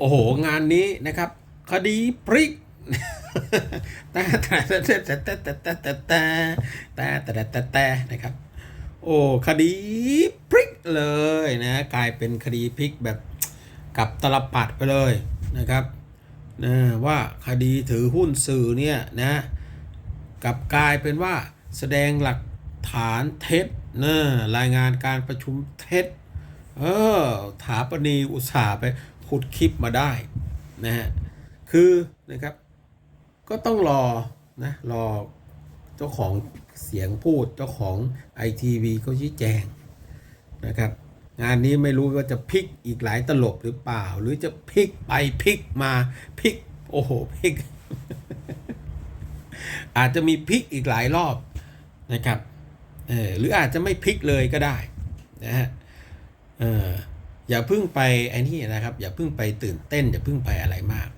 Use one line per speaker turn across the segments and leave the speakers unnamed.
โอ้โห งานนี้นะครับ คดีพริกแต่แต่แต่แต่แต่แต่แต่แต่แต่แต่แต่แต่แต่นะครับ โอ้คดีพริกเลยนะกลายเป็นคดีพริกแบบกับตลปัดไปเลยนะครับนะว่าคดีถือหุ้นสื่อเนี่ยนะกับกลายเป็นว่าแสดงหลักฐานเท็จนะรายงานการประชุมเท็จเออถาปณีอุตสาห์ไป ขุดคลิปมาได้นะฮะคือนะครับ ก็ต้องรอนะรอเจ้าของเสียงพูดเจ้าของไอทีวีเขาชี้แจงนะครับ งานนี้ไม่รู้ว่าจะพลิกอีกหลายตลบหรือเปล่า หรือจะพลิกไปพลิกมาพลิกโอ้โหพลิก อาจจะมีพลิกอีกหลายรอบนะครับเออหรืออาจจะไม่พลิกเลยก็ได้นะฮะเออ อย่าเพิ่งไปไอ้นี่นะครับ อย่าเพิ่งไปตื่นเต้น อย่าเพิ่งไปอะไรมาก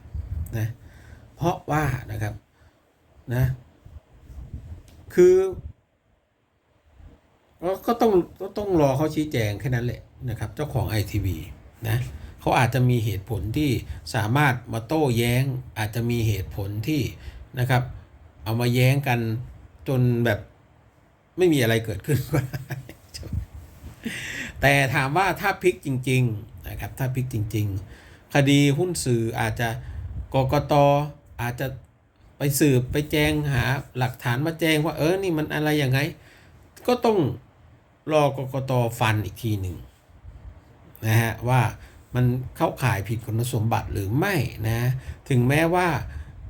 นะเพราะว่านะครับนะคือก็ก็ต้องก็ต้องรอเขาชี้แจงแค่นั้นแหละนะครับ เจ้าของไอทีวีนะเขาอาจจะมีเหตุผลที่สามารถมาโต้แย้ง อาจจะมีเหตุผลที่นะครับ เอามาแย้งกันจนแบบไม่มีอะไรเกิดขึ้นก็ได้ แต่ถามว่าถ้าพลิกจริงๆนะครับถ้าพลิกจริง ๆ คดีหุ้นสื่ออาจจะกกตอาจจะไปสืบไปแจ้งหาหลักฐานมาแจ้งว่าเออนี่มันอะไรยังไง ก็ต้องรอกกตฟันอีกทีหนึ่งนะฮะว่ามันเข้าข่ายผิดคุณสมบัติหรือไม่นะถึงแม้ว่า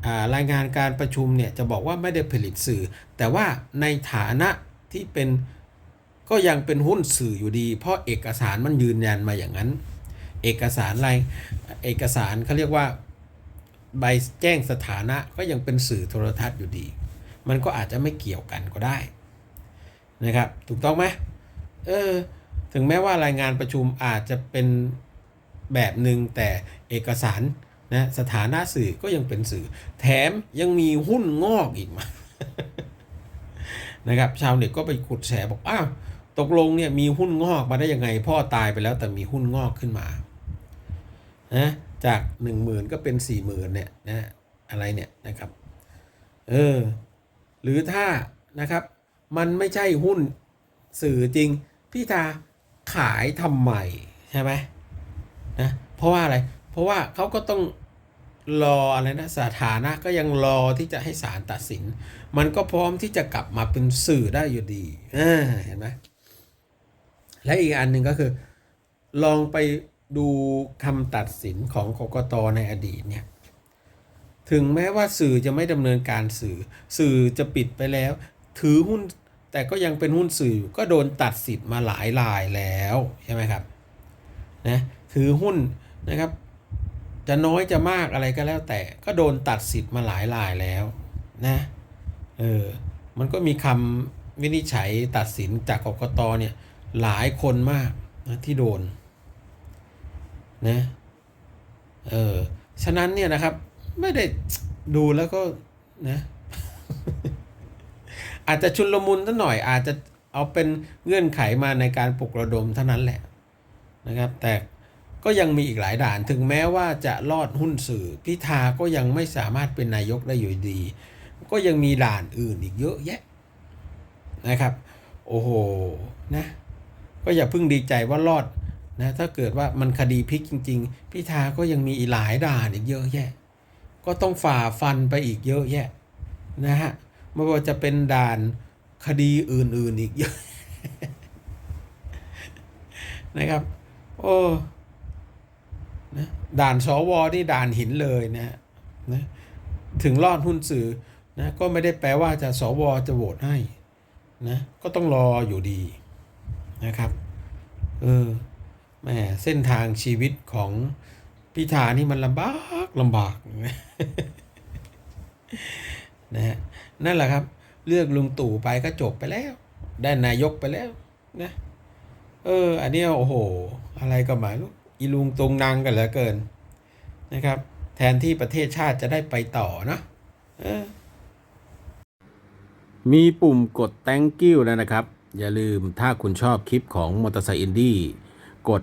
อ่ารายงานการประชุมเนี่ยจะบอกว่าไม่ได้ผลิตสื่อ แต่ว่าในฐานะที่เป็น ก็ยังเป็นหุ้นสื่ออยู่ดี เพราะเอกสารมันยืนยันมาอย่างนั้น เอกสารอะไรเอกสารเขาเรียกว่าใบแจ้งสถานะก็ยังเป็นสื่อโทรทัศน์อยู่ดี มันก็อาจจะไม่เกี่ยวกันก็ได้นะครับ ถูกต้องไหมเออ ถึงแม้ว่ารายงานประชุมอาจจะเป็นแบบหนึ่งแต่เอกสารนะสถานะสื่อก็ยังเป็นสื่อ แถมยังมีหุ้นงอกอีกมานะครับ ชาวเน็ตก็ไปขุดแฉบอกอ้าว ตกลงเนี่ยมีหุ้นงอกมาได้ยังไง พ่อตายไปแล้วแต่มีหุ้นงอกขึ้นมานะจากหนึ่งหมื่นก็เป็นสี่หมื่นเนี่ยนะอะไรเนี่ยนะครับเออหรือถ้านะครับมันไม่ใช่หุ้นสื่อจริง พี่ตาขายทำไมใช่ไหมนะเพราะว่าอะไร เพราะว่าเขาก็ต้องรออะไรนะสถานะก็ยังรอที่จะให้ศาลตัดสิน มันก็พร้อมที่จะกลับมาเป็นสื่อได้อยู่ดีเห็นไหม และอีกอันหนึ่งก็คือ ลองไปดูคำตัดสินของกกตในอดีตเนี่ยถึงแม้ว่าสื่อจะไม่ดำเนินการสื่อ สื่อจะปิดไปแล้ว ถือหุ้นแต่ก็ยังเป็นหุ้นสื่ออยู่ก็โดนตัดสิทธิ์มาหลายรายแล้วใช่ไหมครับนะถือหุ้นนะครับ จะน้อยจะมากอะไรก็แล้วแต่ ก็โดนตัดสิทธิ์มาหลายรายแล้วนะเออมันก็มีคำวินิจฉัยตัดสินจากกกตเนี่ย หลายคนมากนะที่โดนนะเออฉะนั้นเนี่ยนะครับ ไม่ได้ดูแล้วก็นะอาจจะชุนลมุนสักหน่อย อาจจะเอาเป็นเงื่อนไขมาในการปลุกระดมเท่านั้นแหละนะครับ แต่ก็ยังมีอีกหลายด่านถึงแม้ว่าจะรอดหุ้นสื่อพิธาก็ยังไม่สามารถเป็นนายกได้อยู่ดี ก็ยังมีด่านอื่นอีกเยอะแยะนะครับ โอ้โหนะ ก็อย่าเพิ่งดีใจว่ารอดนะถ้าเกิดว่ามันคดีพลิกจริง ๆ พิธาก็ยังมีอีหลายด่านอีกเยอะแยะ ก็ต้องฝ่าฟันไปอีกเยอะแยะนะฮะไม่ว่าจะเป็นด่านคดีอื่นๆอีกเยอะนะครับ โอ้นะด่านสวนี่ด่านหินเลยนะนะถึงรอดหุ้นสื่อนะก็ไม่ได้แปลว่าจะสวจะโหวตให้นะก็ต้องรออยู่ดี นะครับ เออแหมเส้นทางชีวิตของพิธานี่มันลำบากลำบากนะฮะนั่นแหละครับ เลือกลุงตู่ไปก็จบไปแล้ว ได้นายกไปแล้วนะเออ อันนี้โอ้โห อะไรก็หมายลูกอีลุงตรงนางกันเหลือเกินนะครับ แทนที่ประเทศชาติจะได้ไปต่อนะเออมีปุ่มกด thank you แล้วนะครับ อย่าลืมถ้าคุณชอบคลิปของมอเตอร์ไซค์อินดี้กด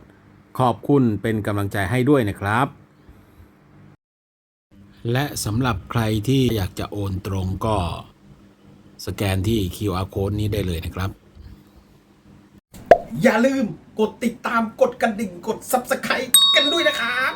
ขอบคุณเป็นกำลังใจให้ด้วยนะครับ และสำหรับใครที่อยากจะโอนตรงก็สแกนที่ QR code นี้ได้เลยนะครับ
อย่าลืมกดติดตามกดกระดิ่งกด Subscribe กันด้วยนะครับ